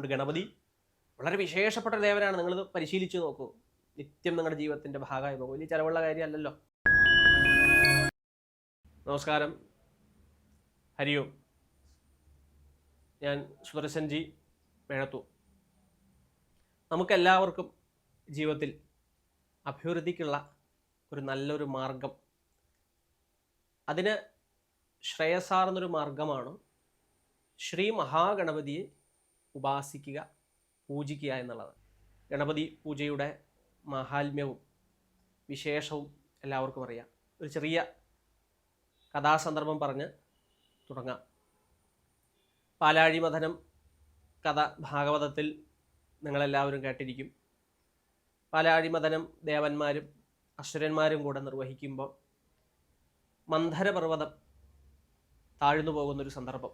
അതുകൊണ്ട് ഗണപതി വളരെ വിശേഷപ്പെട്ട ദേവനാണ്. നിങ്ങളിത് പരിശീലിച്ച് നോക്കൂ. നിത്യം നിങ്ങളുടെ ജീവിതത്തിന്റെ ഭാഗമായി പോകും. വലിയ ചിലവുള്ള കാര്യമല്ലല്ലോ. നമസ്കാരം. ഹരിയോ ഞാൻ സുദർശൻ ജി വേഴത്തു നമുക്കെല്ലാവർക്കും ജീവിതത്തിൽ അഭിവൃദ്ധിക്കുള്ള ഒരു നല്ലൊരു മാർഗം. അതിന് ശ്രേയസാർന്നൊരു മാർഗമാണ് ശ്രീ മഹാഗണപതിയെ ഉപാസിക്കുക പൂജിക്കുക എന്നുള്ളത്. ഗണപതി പൂജയുടെ മാഹാത്മ്യവും വിശേഷവും എല്ലാവർക്കും അറിയാം. ഒരു ചെറിയ കഥാസന്ദർഭം പറഞ്ഞ് തുടങ്ങാം. പാലാഴി മഥനം കഥ ഭാഗവതത്തിൽ നിങ്ങളെല്ലാവരും കേട്ടിരിക്കും. പാലാഴി മഥനം ദേവന്മാരും അസുരന്മാരും കൂടെ നിർവഹിക്കുമ്പോൾ മന്ധരപർവതം താഴ്ന്നു പോകുന്നൊരു സന്ദർഭം.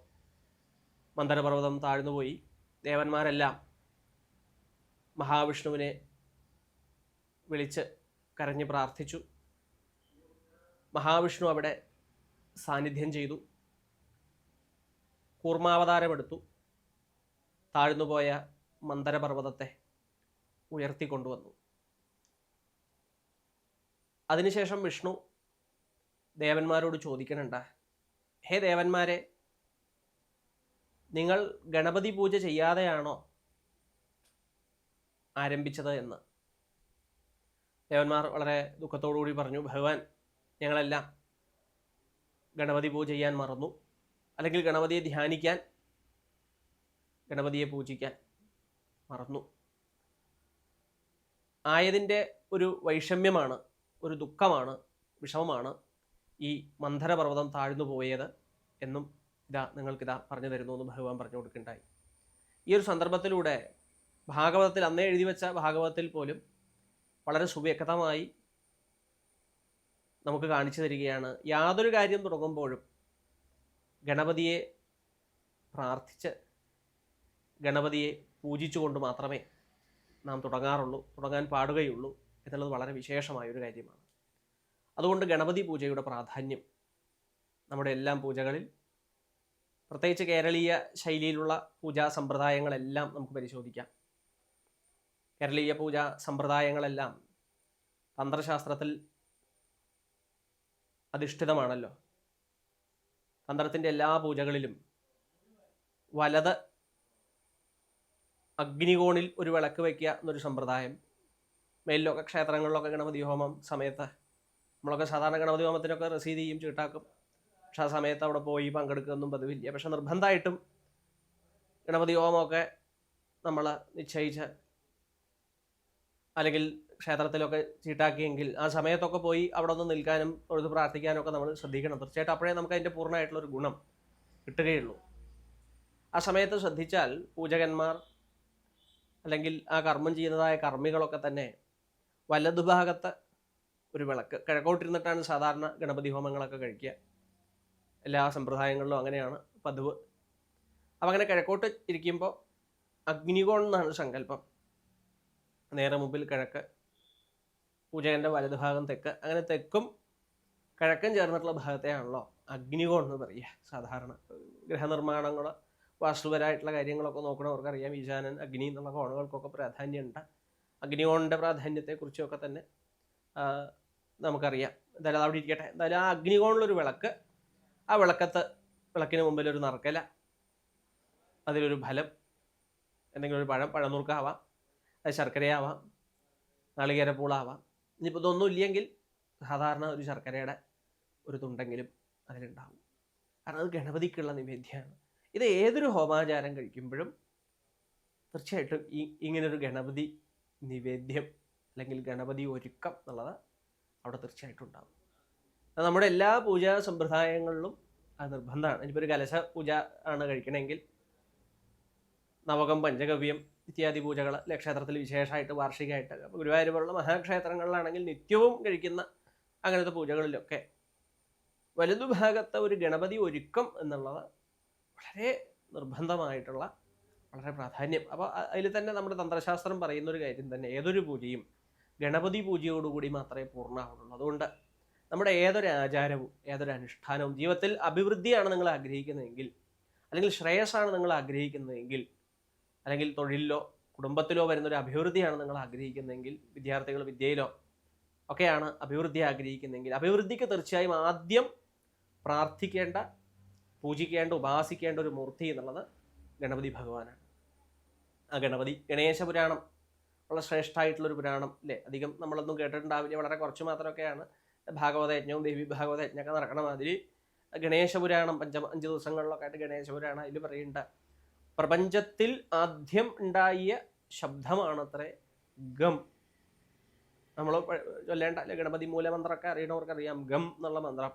മന്ധരപർവതം താഴ്ന്നുപോയി ദേവന്മാരെല്ലാം മഹാവിഷ്ണുവിനെ വിളിച്ച് കരഞ്ഞ് പ്രാർത്ഥിച്ചു. മഹാവിഷ്ണു അവിടെ സാന്നിധ്യം ചെയ്തു. കൂർമാവതാരമെടുത്തു. താഴ്ന്നുപോയ മന്ദരപർവതത്തെ ഉയർത്തിക്കൊണ്ടുവന്നു. അതിനുശേഷം വിഷ്ണു ദേവന്മാരോട് ചോദിക്കണുണ്ട ഹേ ദേവന്മാരെ നിങ്ങൾ ഗണപതി പൂജ ചെയ്യാതെയാണോ ആരംഭിച്ചത് എന്ന്? ദേവന്മാർ വളരെ ദുഃഖത്തോടുകൂടി പറഞ്ഞു ഭഗവാൻ ഞങ്ങളെല്ലാം ഗണപതി പൂജ ചെയ്യാൻ മറന്നു. അല്ലെങ്കിൽ ഗണപതിയെ ധ്യാനിക്കാൻ ഗണപതിയെ പൂജിക്കാൻ മറന്നു. ആയതിന്റെ ഒരു വൈഷമ്യമാണ് ഒരു ദുഃഖമാണ് വിഷമമാണ് ഈ മന്ധരപർവതം താഴ്ന്നു പോയത് എന്നും ഇതാ നിങ്ങൾക്കിതാ പറഞ്ഞു തരുന്നു എന്ന് ഭഗവാൻ പറഞ്ഞു കൊടുക്കുകയുണ്ടായി ഈ ഒരു സന്ദർഭത്തിലൂടെ ഭാഗവതത്തിൽ അന്നേ എഴുതി വെച്ച ഭാഗവതത്തിൽ പോലും വളരെ സുവ്യക്തമായി നമുക്ക് കാണിച്ചു തരികയാണ്. യാതൊരു കാര്യം തുടങ്ങുമ്പോഴും ഗണപതിയെ പ്രാർത്ഥിച്ച് ഗണപതിയെ പൂജിച്ചുകൊണ്ട് മാത്രമേ നാം തുടങ്ങാറുള്ളൂ തുടങ്ങാൻ പാടുകയുള്ളൂ എന്നുള്ളത് വളരെ വിശേഷമായ ഒരു കാര്യമാണ്. അതുകൊണ്ട് ഗണപതി പൂജയുടെ പ്രാധാന്യം നമ്മുടെ എല്ലാം പൂജകളിൽ പ്രത്യേകിച്ച് കേരളീയ ശൈലിയിലുള്ള പൂജാ സമ്പ്രദായങ്ങളെല്ലാം നമുക്ക് പരിശോധിക്കാം. കേരളീയ പൂജാ സമ്പ്രദായങ്ങളെല്ലാം തന്ത്രശാസ്ത്രത്തിൽ അധിഷ്ഠിതമാണല്ലോ. തന്ത്രത്തിന്റെ എല്ലാ പൂജകളിലും വലത് അഗ്നികോണിൽ ഒരു വിളക്ക് വയ്ക്കുക എന്നൊരു സമ്പ്രദായം മേലിലൊക്കെ ക്ഷേത്രങ്ങളിലൊക്കെ ഗണപതി ഹോമം സമയത്ത് നമ്മളൊക്കെ സാധാരണ ഗണപതി ഹോമത്തിനൊക്കെ റസീത് ചെയ്യും ചീട്ടാക്കും. സമയത്ത് അവിടെ പോയി പങ്കെടുക്കുകയൊന്നും പതിവില്ല. പക്ഷെ നിർബന്ധമായിട്ടും ഗണപതി ഹോമമൊക്കെ നമ്മൾ നിശ്ചയിച്ച് അല്ലെങ്കിൽ ക്ഷേത്രത്തിലൊക്കെ ചീട്ടാക്കിയെങ്കിൽ ആ സമയത്തൊക്കെ പോയി അവിടെ ഒന്ന് നിൽക്കാനും തൊഴുത് പ്രാർത്ഥിക്കാനും ഒക്കെ നമ്മൾ ശ്രദ്ധിക്കണം. തീർച്ചയായിട്ടും അപ്പോഴേ നമുക്ക് അതിന്റെ പൂർണമായിട്ടുള്ള ഒരു ഗുണം കിട്ടുകയുള്ളൂ. ആ സമയത്ത് ശ്രദ്ധിച്ചാൽ പൂജകന്മാർ അല്ലെങ്കിൽ ആ കർമ്മം ചെയ്യുന്നതായ കർമ്മികളൊക്കെ തന്നെ വലതുഭാഗത്ത് ഒരു വിളക്ക് കിഴക്കോട്ടിരുന്നിട്ടാണ് സാധാരണ ഗണപതി ഹോമങ്ങളൊക്കെ കഴിക്കുക. എല്ലാ സമ്പ്രദായങ്ങളിലും അങ്ങനെയാണ് പതിവ്. അപ്പം അങ്ങനെ കിഴക്കോട്ട് ഇരിക്കുമ്പോൾ അഗ്നികോൺ എന്നാണ് സങ്കല്പം. നേരെ മുമ്പിൽ കിഴക്ക് പൂജകന്റെ വലതുഭാഗം തെക്ക്. അങ്ങനെ തെക്കും കിഴക്കും ചേർന്നിട്ടുള്ള ഭാഗത്തെയാണല്ലോ അഗ്നികോൺ എന്ന് പറയുക. സാധാരണ ഗൃഹനിർമ്മാണങ്ങൾ വാസ്തുപരമായിട്ടുള്ള കാര്യങ്ങളൊക്കെ നോക്കണവർക്കറിയാം ഈശാനൻ അഗ്നി എന്നുള്ള കോണുകൾക്കൊക്കെ പ്രാധാന്യമുണ്ട്. അഗ്നികോണിന്റെ പ്രാധാന്യത്തെക്കുറിച്ചൊക്കെ തന്നെ നമുക്കറിയാം. എന്തായാലും അവിടെ ഇരിക്കട്ടെ. എന്തായാലും ആ അഗ്നികോണിലൊരു വിളക്ക് ആ വിളക്കത്ത് വിളക്കിന് മുമ്പിൽ ഒരു നറുക്കല അതിലൊരു ഫലം എന്തെങ്കിലും ഒരു പഴം പഴനുറുക്കാവാം അത് ശർക്കരയാവാം നാളികേരപ്പൂളാവാം. ഇനിയിപ്പോൾ ഇതൊന്നും ഇല്ലെങ്കിൽ സാധാരണ ഒരു ശർക്കരയുടെ ഒരു തുണ്ടെങ്കിലും അതിലുണ്ടാവും. കാരണം അത് ഗണപതിക്കുള്ള നിവേദ്യമാണ്. ഇത് ഏതൊരു ഹോമാചാരം കഴിക്കുമ്പോഴും തീർച്ചയായിട്ടും ഈ ഇങ്ങനൊരു ഗണപതി നിവേദ്യം അല്ലെങ്കിൽ ഗണപതി ഒരുക്കം എന്നുള്ളത് അവിടെ തീർച്ചയായിട്ടും ഉണ്ടാവും. നമ്മുടെ എല്ലാ പൂജാ സമ്പ്രദായങ്ങളിലും അത് നിർബന്ധമാണ്. ഇനിയിപ്പോൾ ഒരു കലശ പൂജ ആണ് കഴിക്കണമെങ്കിൽ നവകം പഞ്ചഗവ്യം ഇത്യാദി പൂജകൾ ക്ഷേത്രത്തിൽ വിശേഷമായിട്ട് വാർഷികമായിട്ട്. അപ്പോൾ ഗുരുവായൂർ പോലുള്ള മഹാക്ഷേത്രങ്ങളിലാണെങ്കിൽ നിത്യവും കഴിക്കുന്ന അങ്ങനത്തെ പൂജകളിലൊക്കെ വലതുഭാഗത്തെ ഒരു ഗണപതി ഒരുക്കം എന്നുള്ളത് വളരെ നിർബന്ധമായിട്ടുള്ള വളരെ പ്രാധാന്യം. അപ്പോൾ അതിൽ തന്നെ നമ്മുടെ തന്ത്രശാസ്ത്രം പറയുന്ന ഒരു കാര്യം തന്നെ ഏതൊരു പൂജയും ഗണപതി പൂജയോടുകൂടി മാത്രമേ പൂർണമാവുള്ളൂ. അതുകൊണ്ട് നമ്മുടെ ഏതൊരു ആചാരവും ഏതൊരു അനുഷ്ഠാനവും ജീവിതത്തിൽ അഭിവൃദ്ധിയാണ് നിങ്ങൾ ആഗ്രഹിക്കുന്നതെങ്കിൽ അല്ലെങ്കിൽ ശ്രേയസ്സാണ് നിങ്ങൾ ആഗ്രഹിക്കുന്നതെങ്കിൽ അല്ലെങ്കിൽ തൊഴിലിലോ കുടുംബത്തിലോ വരുന്നൊരു അഭിവൃദ്ധിയാണ് നിങ്ങൾ ആഗ്രഹിക്കുന്നതെങ്കിൽ വിദ്യാർത്ഥികൾ വിദ്യയിലോ ഒക്കെയാണ് അഭിവൃദ്ധി ആഗ്രഹിക്കുന്നതെങ്കിൽ അഭിവൃദ്ധിക്ക് തീർച്ചയായും ആദ്യം പ്രാർത്ഥിക്കേണ്ട പൂജിക്കേണ്ട ഉപാസിക്കേണ്ട ഒരു മൂർത്തി എന്നുള്ളത് ഗണപതി ഭഗവാനാണ്. ആ ഗണപതി ഗണേശ പുരാണം ഉള്ള ശ്രേഷ്ഠമായിട്ടുള്ളൊരു പുരാണം അല്ലേ? അധികം നമ്മളൊന്നും കേട്ടിട്ടുണ്ടാവില്ല വളരെ കുറച്ച് മാത്രമൊക്കെയാണ്. ഭാഗവത യജ്ഞവും ദേവി ഭാഗവത യജ്ഞമൊക്കെ നടക്കണ മാതിരി ഗണേശപുരാണം പഞ്ചമ അഞ്ച് ദിവസങ്ങളിലൊക്കെ ആയിട്ട് ഗണേശപുരാണം അതിൽ പറയുന്നുണ്ട്. പ്രപഞ്ചത്തിൽ ആദ്യം ഉണ്ടായ ശബ്ദമാണ് അത്രേ ഗം. നമ്മൾ ചൊല്ലേണ്ട അല്ലെ ഗണപതി മൂലമന്ത്രമൊക്കെ അറിയണവർക്ക് അറിയാം ഗം എന്നുള്ള മന്ത്രം.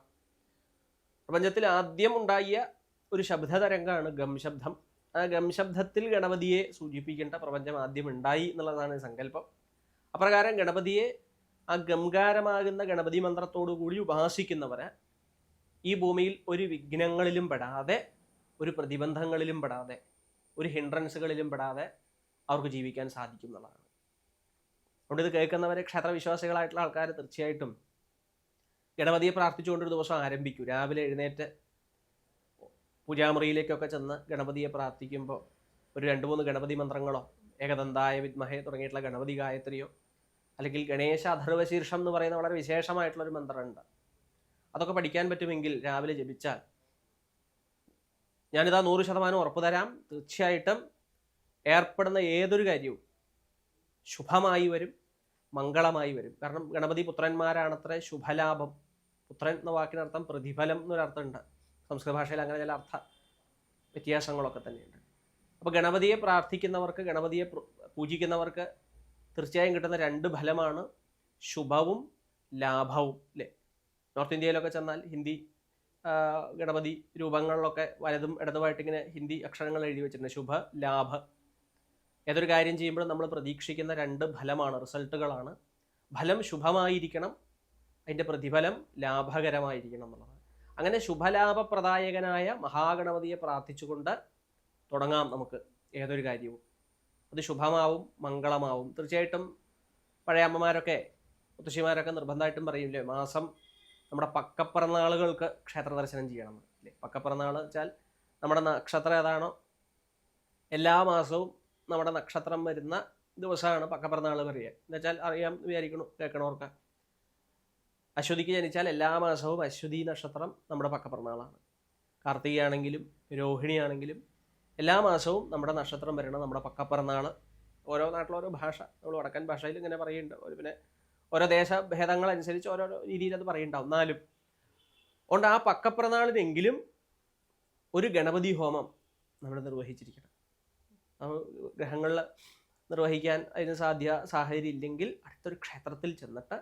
പ്രപഞ്ചത്തിൽ ആദ്യം ഉണ്ടായ ഒരു ശബ്ദതരംഗമാണ് ഗം ശബ്ദം. ആ ഗം ശബ്ദത്തിൽ ഗണപതിയെ സൂചിപ്പിക്കേണ്ട പ്രപഞ്ചം ആദ്യം ഉണ്ടായി എന്നുള്ളതാണ് സങ്കല്പം. അപ്രകാരം ഗണപതിയെ ആ ഗംഗാരമാകുന്ന ഗണപതി മന്ത്രത്തോടു കൂടി ഉപാസിക്കുന്നവരെ ഈ ഭൂമിയിൽ ഒരു വിഘ്നങ്ങളിലും പെടാതെ ഒരു പ്രതിബന്ധങ്ങളിലും പെടാതെ ഒരു ഹിൻഡ്രൻസുകളിലും പെടാതെ അവർക്ക് ജീവിക്കാൻ സാധിക്കും എന്നുള്ളതാണ് അതുകൊണ്ട് ഇത് കേൾക്കുന്നവരെ ക്ഷേത്രവിശ്വാസികളായിട്ടുള്ള ആൾക്കാർ തീർച്ചയായിട്ടും ഗണപതിയെ പ്രാർത്ഥിച്ചുകൊണ്ടൊരു ദിവസം ആരംഭിക്കൂ. രാവിലെ എഴുന്നേറ്റ് പൂജാമുറിയിലേക്കൊക്കെ ചെന്ന് ഗണപതിയെ പ്രാർത്ഥിക്കുമ്പോൾ ഒരു രണ്ട് മൂന്ന് ഗണപതി മന്ത്രങ്ങളോ ഏകദന്തായ വിദ്മഹേ തുടങ്ങിയിട്ടുള്ള ഗണപതി ഗായത്രിയോ അല്ലെങ്കിൽ ഗണേശ അഥർവശീർഷം എന്ന് പറയുന്ന വളരെ വിശേഷമായിട്ടുള്ളൊരു മന്ത്രമുണ്ട്. അതൊക്കെ പഠിക്കാൻ പറ്റുമെങ്കിൽ രാവിലെ ജപിച്ചാൽ. ഞാനിതാ നൂറ് ശതമാനം ഉറപ്പ് തരാം. തീർച്ചയായിട്ടും ഏർപ്പെടുന്ന ഏതൊരു കാര്യവും ശുഭമായി വരും മംഗളമായി വരും. കാരണം ഗണപതി പുത്രന്മാരാണത്ര ശുഭലാഭം. പുത്രൻ എന്ന വാക്കിനർത്ഥം പ്രതിഫലം എന്നൊരർത്ഥമുണ്ട്. സംസ്കൃത ഭാഷയിൽ അങ്ങനെ ചില അർത്ഥ വ്യത്യാസങ്ങളൊക്കെ തന്നെയുണ്ട്. അപ്പോൾ ഗണപതിയെ പ്രാർത്ഥിക്കുന്നവർക്ക് ഗണപതിയെ പൂജിക്കുന്നവർക്ക് തീർച്ചയായും കിട്ടുന്ന രണ്ട് ഫലമാണ് ശുഭവും ലാഭവും അല്ലേ നോർത്ത് ഇന്ത്യയിലൊക്കെ ചെന്നാൽ ഹിന്ദി ഗണപതി രൂപങ്ങളിലൊക്കെ വലതും ഇടതുമായിട്ട് ഇങ്ങനെ ഹിന്ദി അക്ഷരങ്ങൾ എഴുതി വെച്ചിട്ടുണ്ട്. ശുഭ ലാഭ. ഏതൊരു കാര്യം ചെയ്യുമ്പോഴും നമ്മൾ പ്രതീക്ഷിക്കുന്ന രണ്ട് ഫലമാണ് റിസൾട്ടുകളാണ്. ഫലം ശുഭമായിരിക്കണം അതിന്റെ പ്രതിഫലം ലാഭകരമായിരിക്കണം എന്നുള്ളത് അങ്ങനെ ശുഭലാഭപ്രദായകനായ മഹാഗണപതിയെ പ്രാർത്ഥിച്ചുകൊണ്ട് തുടങ്ങാം നമുക്ക് ഏതൊരു കാര്യവും. അത് ശുഭമാവും മംഗളമാവും. തീർച്ചയായിട്ടും പഴയ അമ്മമാരൊക്കെ മുത്തശ്ശിമാരൊക്കെ നിർബന്ധമായിട്ടും പറയില്ലേ മാസം നമ്മുടെ പക്കപ്പിറന്നാളുകൾക്ക് ക്ഷേത്ര ദർശനം ചെയ്യണം. അല്ലേ പക്കപ്പിറന്നാൾ വെച്ചാൽ നമ്മുടെ നക്ഷത്രം ഏതാണോ എല്ലാ മാസവും നമ്മുടെ നക്ഷത്രം വരുന്ന ദിവസമാണ് പക്കപ്പിറന്നാൾ പറയുക. എന്നുവെച്ചാൽ അറിയാം വിചാരിക്കണു കേൾക്കണവർക്ക്. അശ്വതിക്ക് ജനിച്ചാൽ എല്ലാ മാസവും അശ്വതി നക്ഷത്രം നമ്മുടെ പക്കപ്പിറന്നാളാണ്. കാർത്തികയാണെങ്കിലും രോഹിണിയാണെങ്കിലും എല്ലാ മാസവും നമ്മുടെ നക്ഷത്രം വരണം നമ്മുടെ പക്കപ്പിറന്നാൾ ഓരോ നാട്ടിലും ഓരോ ഭാഷ. നമ്മൾ വടക്കൻ ഭാഷയിൽ ഇങ്ങനെ പറയുന്നുണ്ട്. പിന്നെ ഓരോ ദേശഭേദങ്ങൾ അനുസരിച്ച് ഓരോ രീതിയിൽ അത് പറയുന്നുണ്ടാവും. എന്നാലും അതുകൊണ്ട് ആ പക്കപ്പിറന്നാളിനെങ്കിലും ഒരു ഗണപതി ഹോമം നമ്മൾ നിർവഹിച്ചിരിക്കണം. ഗ്രഹങ്ങളിൽ നിർവഹിക്കാൻ അതിന് സാധ്യ സാഹചര്യം ഇല്ലെങ്കിൽ അടുത്തൊരു ക്ഷേത്രത്തിൽ ചെന്നിട്ട്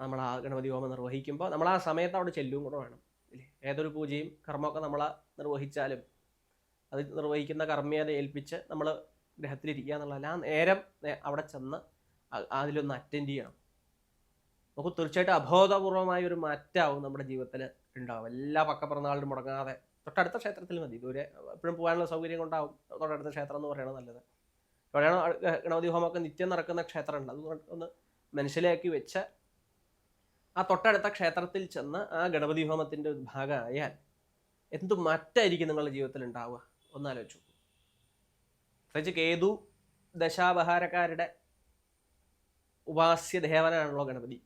നമ്മൾ ആ ഗണപതി ഹോമം നിർവഹിക്കുമ്പോൾ നമ്മൾ ആ സമയത്ത് അവിടെ ചെല്ലും കൂടെ വേണം. ഏതൊരു പൂജയും കർമ്മമൊക്കെ നമ്മൾ നിർവഹിച്ചാലും അത് നിർവഹിക്കുന്ന കർമ്മിയെ ഏൽപ്പിച്ച് നമ്മൾ ഗ്രഹത്തിലിരിക്കുക എന്നുള്ളതല്ല. ആ നേരം അവിടെ ചെന്ന് അതിലൊന്ന് അറ്റൻഡ് ചെയ്യണം. നമുക്ക് തീർച്ചയായിട്ടും അബോധപൂർവമായ ഒരു മാറ്റാവും നമ്മുടെ ജീവിതത്തിൽ ഉണ്ടാവും. എല്ലാ പക്കപ്പിറന്നാളിലും മുടങ്ങാതെ തൊട്ടടുത്ത ക്ഷേത്രത്തിൽ മതി. ദൂരെ എപ്പോഴും പോകാനുള്ള സൗകര്യം കൊണ്ടാവും തൊട്ടടുത്ത ക്ഷേത്രം എന്ന് പറയുന്നത് നല്ലത്. എവിടെയാണോ ഗണപതി ഹോമമൊക്കെ നിത്യം നടക്കുന്ന ക്ഷേത്രമുണ്ട്. അത് ഒന്ന് മനസ്സിലാക്കി വെച്ച് ആ തൊട്ടടുത്ത ക്ഷേത്രത്തിൽ ചെന്ന് ആ ഗണപതി ഹോമത്തിന്റെ ഒരു ഭാഗമായാൽ എന്ത് മാറ്റായിരിക്കും നിങ്ങളുടെ ജീവിതത്തിൽ ഉണ്ടാവുക? ഒന്നാലോചിച്ചു. പ്രത്യേകിച്ച് കേതു ദശാപഹാരക്കാരുടെ ഉപാസ്യ ദേവനാണല്ലോ ഗണപതി?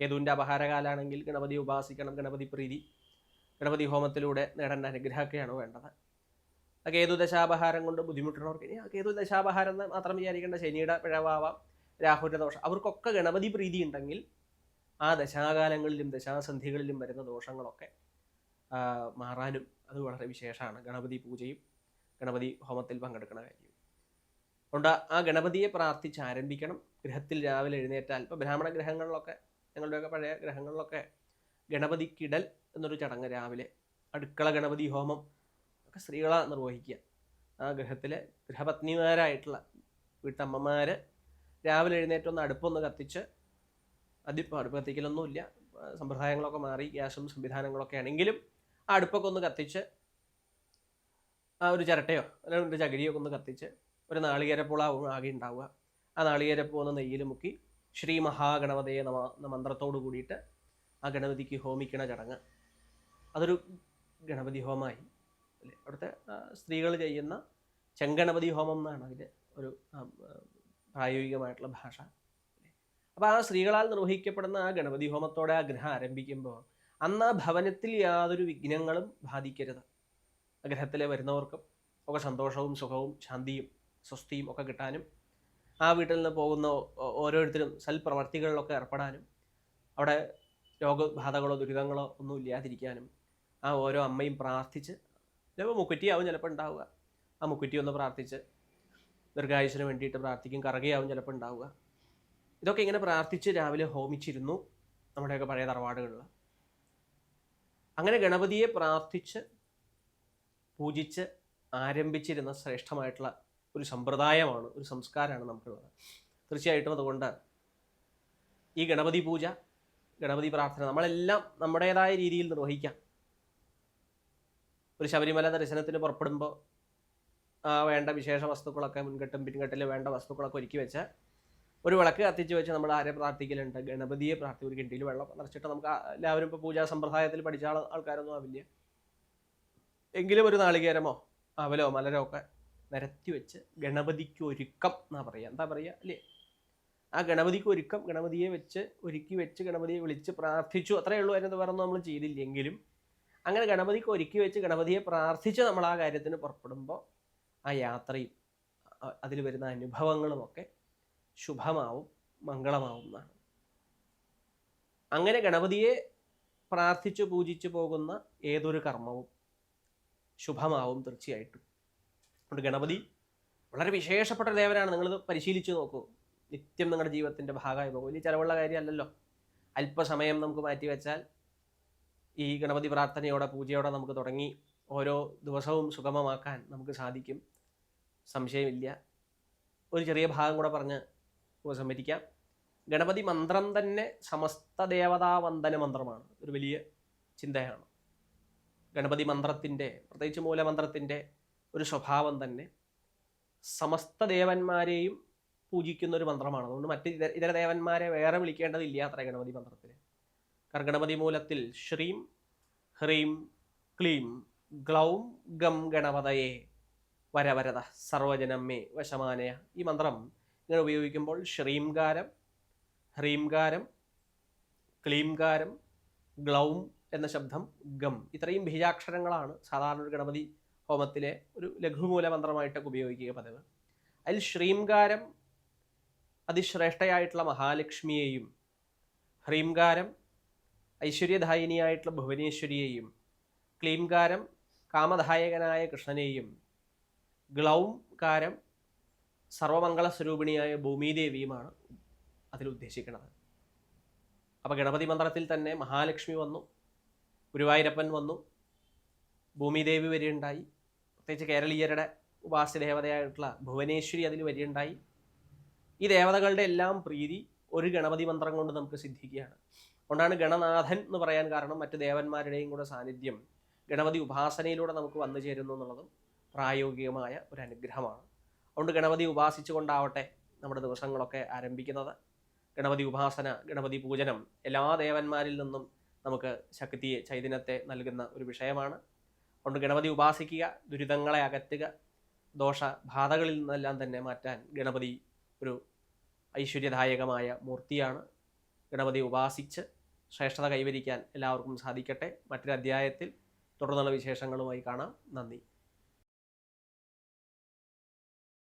കേതുവിന്റെ അപഹാരകാലാണെങ്കിൽ ഗണപതി ഉപാസിക്കണം ഗണപതി പ്രീതി ഗണപതി ഹോമത്തിലൂടെ നേടേണ്ട അനുഗ്രഹമൊക്കെയാണ് വേണ്ടത്? കേതു ദശാപഹാരം കൊണ്ട് ബുദ്ധിമുട്ടുള്ളവർക്ക് ഇനി കേതു ദശാപഹാരം എന്ന് മാത്രം വിചാരിക്കേണ്ട ശനിയുടെ പിഴവാവാം രാഹുവിന്റെ ദോഷം അവർക്കൊക്കെ ഗണപതി പ്രീതി ഉണ്ടെങ്കിൽ ആ ദശാകാലങ്ങളിലും ദശാസന്ധികളിലും വരുന്ന ദോഷങ്ങളൊക്കെ മാറാനും അത് വളരെ വിശേഷമാണ്. ഗണപതി പൂജയും ഗണപതി ഹോമത്തിൽ പങ്കെടുക്കുന്ന കാര്യം. അതുകൊണ്ട് ആ ഗണപതിയെ പ്രാർത്ഥിച്ച് ആരംഭിക്കണം. ഗൃഹത്തിൽ രാവിലെ എഴുന്നേറ്റാൽ ഇപ്പോൾ ബ്രാഹ്മണ ഗ്രഹങ്ങളിലൊക്കെ ഞങ്ങളുടെയൊക്കെ പഴയ ഗ്രഹങ്ങളിലൊക്കെ ഗണപതിക്കിടൽ എന്നൊരു ചടങ്ങ് രാവിലെ അടുക്കള ഗണപതി ഹോമം ഒക്കെ സ്ത്രീകളാണ് നിർവഹിക്കുക. ആ ഗൃഹത്തിലെ ഗൃഹപത്നിമാരായിട്ടുള്ള വീട്ടമ്മമാർ രാവിലെ എഴുന്നേറ്റൊന്ന് അടുപ്പൊന്ന് കത്തിച്ച് അതിപ്പോൾ അടുപ്പ് കത്തിക്കലൊന്നുമില്ല. സമ്പ്രദായങ്ങളൊക്കെ മാറി ഗ്യാസും സംവിധാനങ്ങളൊക്കെ ആണെങ്കിലും അടുപ്പൊക്കെ ഒന്ന് കത്തിച്ച് ആ ഒരു ചിരട്ടയോ അല്ലെങ്കിൽ ഒരു ചകിരിയോ ഒന്ന് കത്തിച്ച് ഒരു നാളികേരപ്പുളാവും ആകെ ഉണ്ടാവുക. ആ നാളികേരപ്പൂ ഒന്ന് നെയ്യിൽ മുക്കി ശ്രീ മഹാഗണപതയെ നമ മന്ത്രത്തോട് കൂടിയിട്ട് ആ ഗണപതിക്ക് ഹോമിക്കണ ചടങ്ങ്. അതൊരു ഗണപതി ഹോമമായി അല്ലേ? അവിടുത്തെ സ്ത്രീകൾ ചെയ്യുന്ന ചെങ്കണപതി ഹോമം എന്നാണ് അതിന്റെ ഒരു പ്രായോഗികമായിട്ടുള്ള ഭാഷ. അപ്പോൾ ആ സ്ത്രീകളാൽ നിർവഹിക്കപ്പെടുന്ന ആ ഗണപതി ഹോമത്തോടെ ആ ഗ്രഹം ആരംഭിക്കുമ്പോൾ അന്ന് ആ ഭവനത്തിൽ യാതൊരു വിഘ്നങ്ങളും ബാധിക്കരുത്. ഗ്രഹത്തിലെ വരുന്നവർക്കും ഒക്കെ സന്തോഷവും സുഖവും ശാന്തിയും സ്വസ്തിയും ഒക്കെ കിട്ടാനും ആ വീട്ടിൽ നിന്ന് പോകുന്ന ഓരോരുത്തരും സൽപ്രവർത്തികളിലൊക്കെ ഏർപ്പെടാനും അവിടെ രോഗബാധകളോ ദുരിതങ്ങളോ ഒന്നും ഇല്ലാതിരിക്കാനും ആ ഓരോ അമ്മയും പ്രാർത്ഥിച്ച് ചിലപ്പോൾ മുക്കുറ്റിയാവും ചിലപ്പോൾ ഉണ്ടാവുക. ആ മുക്കുറ്റി ഒന്ന് പ്രാർത്ഥിച്ച് ദീർഘായുസിന് വേണ്ടിയിട്ട് പ്രാർത്ഥിക്കും കറകയാവും ചിലപ്പോൾ ഉണ്ടാവുക. ഇതൊക്കെ ഇങ്ങനെ പ്രാർത്ഥിച്ച് രാവിലെ ഹോമിച്ചിരുന്നു നമ്മുടെയൊക്കെ പഴയ തറവാടുകളിൽ അങ്ങനെ ഗണപതിയെ പ്രാർത്ഥിച്ച് പൂജിച്ച് ആരംഭിച്ചിരുന്ന ശ്രേഷ്ഠമായിട്ടുള്ള ഒരു സമ്പ്രദായമാണ് ഒരു സംസ്കാരമാണ് നമുക്കുള്ളത്. തീർച്ചയായിട്ടും അതുകൊണ്ട് ഈ ഗണപതി പൂജ ഗണപതി പ്രാർത്ഥന നമ്മളെല്ലാം നമ്മുടേതായ രീതിയിൽ നിർവഹിക്കാം. ഒരു ശബരിമല ദർശനത്തിന് പുറപ്പെടുമ്പോൾ വേണ്ട വിശേഷ വസ്തുക്കളൊക്കെ മുൻകെട്ടും പിൻകെട്ടിലും വേണ്ട വസ്തുക്കളൊക്കെ ഒരുക്കി വെച്ച് ഒരു വിളക്ക് കത്തിച്ച് വെച്ച് നമ്മൾ ആരെ പ്രാർത്ഥിക്കലുണ്ട്? ഗണപതിയെ പ്രാർത്ഥി ഒരു കിണ്ടിയിൽ വെള്ളം നിറച്ചിട്ട് നമുക്ക് എല്ലാവരും ഇപ്പോൾ പൂജാ സമ്പ്രദായത്തിൽ പഠിച്ച ആൾ ആൾക്കാരൊന്നും ആവില്ല. എങ്കിലും ഒരു നാളികേരമോ അവലോ മലരോ ഒക്കെ നിരത്തി വെച്ച് ഗണപതിക്ക് ഒരുക്കം എന്നാ പറയുക. എന്താ പറയുക? അല്ലേ? ആ ഗണപതിക്ക് ഒരുക്കം ഗണപതിയെ വെച്ച് ഒരുക്കി വെച്ച് ഗണപതിയെ വിളിച്ച് പ്രാർത്ഥിച്ചു. അത്രയേ ഉള്ളൂ. അതിനകത്ത് വേറെ നമ്മൾ ചെയ്തില്ലെങ്കിലും അങ്ങനെ ഗണപതിക്ക് ഒരുക്കി വെച്ച് ഗണപതിയെ പ്രാർത്ഥിച്ച് നമ്മൾ ആ കാര്യത്തിന് പുറപ്പെടുമ്പോൾ ആ യാത്രയും അതിൽ വരുന്ന അനുഭവങ്ങളുമൊക്കെ ശുഭമാവും മംഗളമാവും എന്നാണ്. അങ്ങനെ ഗണപതിയെ പ്രാർത്ഥിച്ചു പൂജിച്ചു പോകുന്ന ഏതൊരു കർമ്മവും ശുഭമാവും തീർച്ചയായിട്ടും. അതുകൊണ്ട് ഗണപതി വളരെ വിശേഷപ്പെട്ട ദേവനാണ്. നിങ്ങളിത് പരിശീലിച്ചു നോക്കൂ. നിത്യം നിങ്ങളുടെ ജീവിതത്തിന്റെ ഭാഗമായി പോകും. വലിയ ചിലവുള്ള കാര്യമല്ലല്ലോ. അല്പസമയം നമുക്ക് മാറ്റി വെച്ചാൽ ഈ ഗണപതി പ്രാർത്ഥനയോടെ പൂജയോടെ നമുക്ക് തുടങ്ങി ഓരോ ദിവസവും സുഗമമാക്കാൻ നമുക്ക് സാധിക്കും. സംശയമില്ല. ഒരു ചെറിയ ഭാഗം കൂടെ പറഞ്ഞ് ഉപസംഹരിക്കാം ഗണപതി മന്ത്രം തന്നെ സമസ്ത ദേവതാ വന്ദന മന്ത്രമാണ്. ഒരു വലിയ ചിന്തയാണ്. ഗണപതി മന്ത്രത്തിന്റെ പ്രത്യേകിച്ച് മൂലമന്ത്രത്തിന്റെ ഒരു സ്വഭാവം തന്നെ സമസ്ത ദേവന്മാരെയും പൂജിക്കുന്ന ഒരു മന്ത്രമാണ്. അതുകൊണ്ട് മറ്റ് ഇതര ദേവന്മാരെ വേറെ വിളിക്കേണ്ടതില്ല അത്ര ഗണപതി മന്ത്രത്തിൽ കാരണം ഗണപതി മൂലത്തിൽ ശ്രീം ഹ്രീം ക്ലീം ഗ്ലൗം ഗം ഗണപതയെ വരവരത സർവജനമ്മേ വശമാനയ ഈ മന്ത്രം ഇങ്ങനെ ഉപയോഗിക്കുമ്പോൾ ശ്രീംകാരം ഹ്രീംകാരം ക്ലീംകാരം ഗ്ലൗം എന്ന ശബ്ദം ഗം ഇത്രയും ബീജാക്ഷരങ്ങളാണ് സാധാരണ ഒരു ഗണപതി ഹോമത്തിലെ ഒരു ലഘുമൂല മന്ത്രമായിട്ടൊക്കെ ഉപയോഗിക്കുക പതിവ്. അതിൽ ശ്രീംകാരം അതിശ്രേഷ്ഠയായിട്ടുള്ള മഹാലക്ഷ്മിയെയും ഹ്രീംകാരം ഐശ്വര്യദായിനിയായിട്ടുള്ള ഭുവനേശ്വരിയെയും ക്ലീംകാരം കാമദായകനായ കൃഷ്ണനെയും ഗ്ലൗംകാരം സർവമംഗള സ്വരൂപിണിയായ ഭൂമിദേവിയുമാണ് അതിൽ ഉദ്ദേശിക്കുന്നത്. അപ്പോൾ ഗണപതി മന്ത്രത്തിൽ തന്നെ മഹാലക്ഷ്മി വന്നു ഗുരുവായൂരപ്പൻ വന്നു ഭൂമിദേവി വരികയുണ്ടായി പ്രത്യേകിച്ച് കേരളീയരുടെ ഉപാസ്യ ദേവതയായിട്ടുള്ള ഭുവനേശ്വരി അതിൽ വരികയുണ്ടായി ഈ ദേവതകളുടെ എല്ലാം പ്രീതി ഒരു ഗണപതി മന്ത്രം കൊണ്ട് നമുക്ക് സിദ്ധിക്കുകയാണ്. അതുകൊണ്ടാണ് ഗണനാഥൻ എന്ന് പറയാൻ കാരണം മറ്റ് ദേവന്മാരുടെയും കൂടെ സാന്നിധ്യം ഗണപതി ഉപാസനയിലൂടെ നമുക്ക് വന്നു ചേരുന്നു എന്നുള്ളതും പ്രായോഗികമായ ഒരു അനുഗ്രഹമാണ്. അതുകൊണ്ട് ഗണപതി ഉപാസിച്ചുകൊണ്ടാവട്ടെ നമ്മുടെ ദിവസങ്ങളൊക്കെ ആരംഭിക്കുന്നത്. ഗണപതി ഉപാസന ഗണപതി പൂജനം എല്ലാ ദേവന്മാരിൽ നിന്നും നമുക്ക് ശക്തിയെ ചൈതന്യത്തെ നൽകുന്ന ഒരു വിഷയമാണ്. അതുകൊണ്ട് ഗണപതി ഉപാസിക്കുക ദുരിതങ്ങളെ അകറ്റുക ദോഷ ബാധകളിൽ നിന്നെല്ലാം തന്നെ മാറ്റാൻ ഗണപതി ഒരു ഐശ്വര്യദായകമായ മൂർത്തിയാണ്. ഗണപതി ഉപാസിച്ച് ശ്രേഷ്ഠത കൈവരിക്കാൻ എല്ലാവർക്കും സാധിക്കട്ടെ. മറ്റൊരു അധ്യായത്തിൽ തുടർന്നുള്ള വിശേഷങ്ങളുമായി കാണാം. നന്ദി.